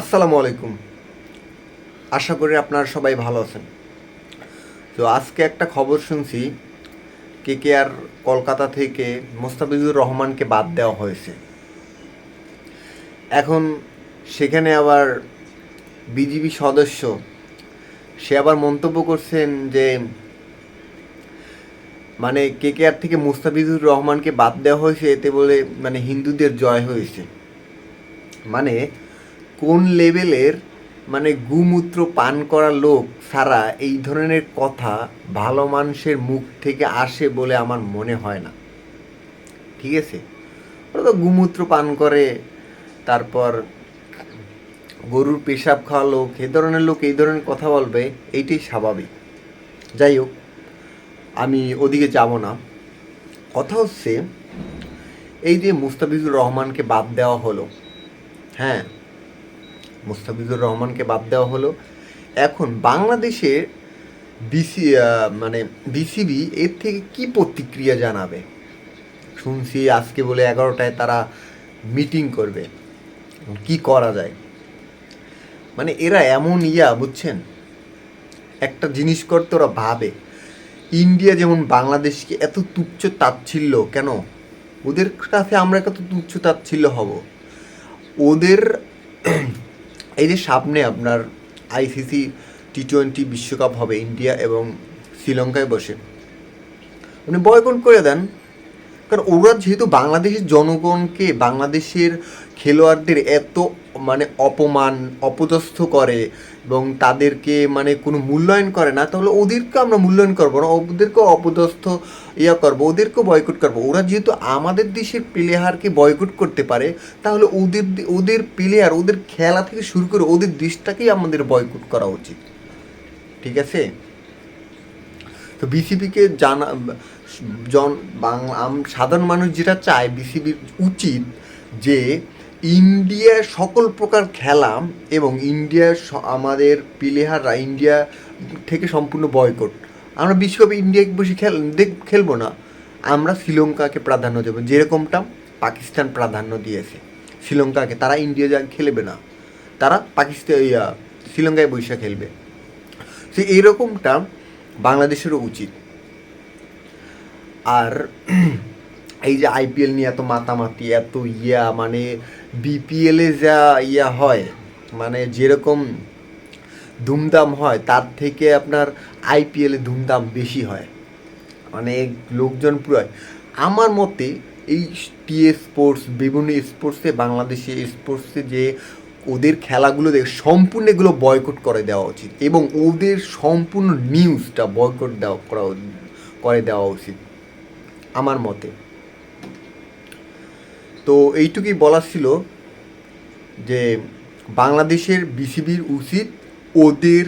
আসসালামু আলাইকুম। আশা করি আপনারা সবাই ভালো আছেন। তো আজকে একটা খবর শুনছি কে কে আর কলকাতা থেকে মোস্তাফিজুর রহমানকে বাদ দেওয়া হয়েছে। এখন সেখানে আবার বিজিবি সদস্য, সে আবার মন্তব্য করছেন যে মানে কে কে আর থেকে মুস্তাফিজুর রহমানকে বাদ দেওয়া হয়েছে, এতে বলে মানে হিন্দুদের জয় হয়েছে। মানে কোন লেভেলের মানে গুমূত্র পান করা লোক ছাড়া এই ধরনের কথা ভালো মানুষের মুখ থেকে আসে বলে আমার মনে হয় না। ঠিক আছে? ওরা তো গুমূত্র পান করে, তারপর গরুর পেশাব খাওয়া লোক, এ ধরনের লোক, এই ধরনের কথা বলবে, এইটাই স্বাভাবিক। যাই হোক, আমি ওদিকে যাব না। কথা হচ্ছে, এই যে মুস্তাফিজুর রহমানকে বাদ দেওয়া হলো হ্যাঁ মুস্তাফিজুর রহমানকে বাদ দেওয়া হলো। এখন বাংলাদেশের বিসি মানে বিসিবি এর থেকে কি প্রতিক্রিয়া জানাবে? শুনছি আজকে বলে এগারোটায় তারা মিটিং করবে। কি করা যায়? মানে এরা এমন ইয়া, বুঝছেন? একটা জিনিস করতে ওরা ভাবে। ইন্ডিয়া যেমন বাংলাদেশকে এত তুচ্ছ তাচ্ছিল্য, কেন? ওদের কাছে আমরা কত তুচ্ছ তাচ্ছিল্য হব। ওদের এই যে সামনে আপনার আইসিসি টি টোয়েন্টি বিশ্বকাপ হবে ইন্ডিয়া এবং শ্রীলঙ্কায় বসে। উনি বয়কট করে দেন। কারণ ওরা যেহেতু বাংলাদেশের জনগণকে, বাংলাদেশের খেলোয়াড়দের এত মানে অপমান, অপদস্থ করে এবং তাদেরকে মানে কোনো মূল্যায়ন করে না, তাহলে ওদেরকে আমরা মূল্যায়ন করব না। ওদেরকে অপদস্থ ইয়া করব ওদেরকেও বয়কট করব। ওরা যেহেতু আমাদের দেশের প্লেয়ারকে বয়কট করতে পারে, তাহলে ওদের ওদের প্লেয়ার ওদের খেলা থেকে শুরু করে ওদের দেশটাকেই আমাদের বয়কট করা উচিত। ঠিক আছে? তো বিসিবিকে জানা জন বাংলা সাধারণ মানুষ যেটা চায় বিসিবির উচিত যে ইন্ডিয়ার সকল প্রকার খেলা এবং ইন্ডিয়ার আমাদের প্লেয়াররা ইন্ডিয়া থেকে সম্পূর্ণ বয়কট। আমরা বিশ্বকাপে ইন্ডিয়াকে বসে খেল খেলব না। আমরা শ্রীলঙ্কাকে প্রাধান্য দেবো। যেরকমটা পাকিস্তান প্রাধান্য দিয়েছে শ্রীলঙ্কাকে। তারা ইন্ডিয়া যা খেলবে না। তারা পাকিস্তান শ্রীলঙ্কায় বৈশা খেলবে। সে এইরকমটা বাংলাদেশেরও উচিত। আর এই যে আইপিএল নিয়ে এত মাতামাতি, এত ইয়া মানে বিপিএলে যা ইয়া হয় মানে যেরকম ধুমধাম হয়, তার থেকে আপনার আইপিএলে ধুমধাম বেশি হয় অনেক লোকজন পুরো। আমার মতে এই টিএ স্পোর্টস, বিভিন্ন স্পোর্টসে, বাংলাদেশে স্পোর্টসে যে ওদের খেলাগুলো দেখে, সম্পূর্ণ এগুলো বয়কট করে দেওয়া উচিত এবং ওদের সম্পূর্ণ নিউজটা বয়কট দেওয়া করা, করে দেওয়া উচিত আমার মতে। তো এইটুকুই বলার ছিল যে বাংলাদেশের বিসিবির উচিত ওদের,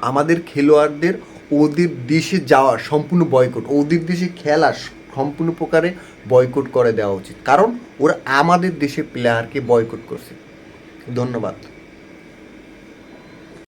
আমাদের খেলোয়াড়দের ওদের দেশে যাওয়া সম্পূর্ণ বয়কট, ওদের দেশে খেলা সম্পূর্ণ প্রকারে বয়কট করে দেওয়া উচিত। কারণ ওরা আমাদের দেশের প্লেয়ারকে বয়কট করছে। ধন্যবাদ।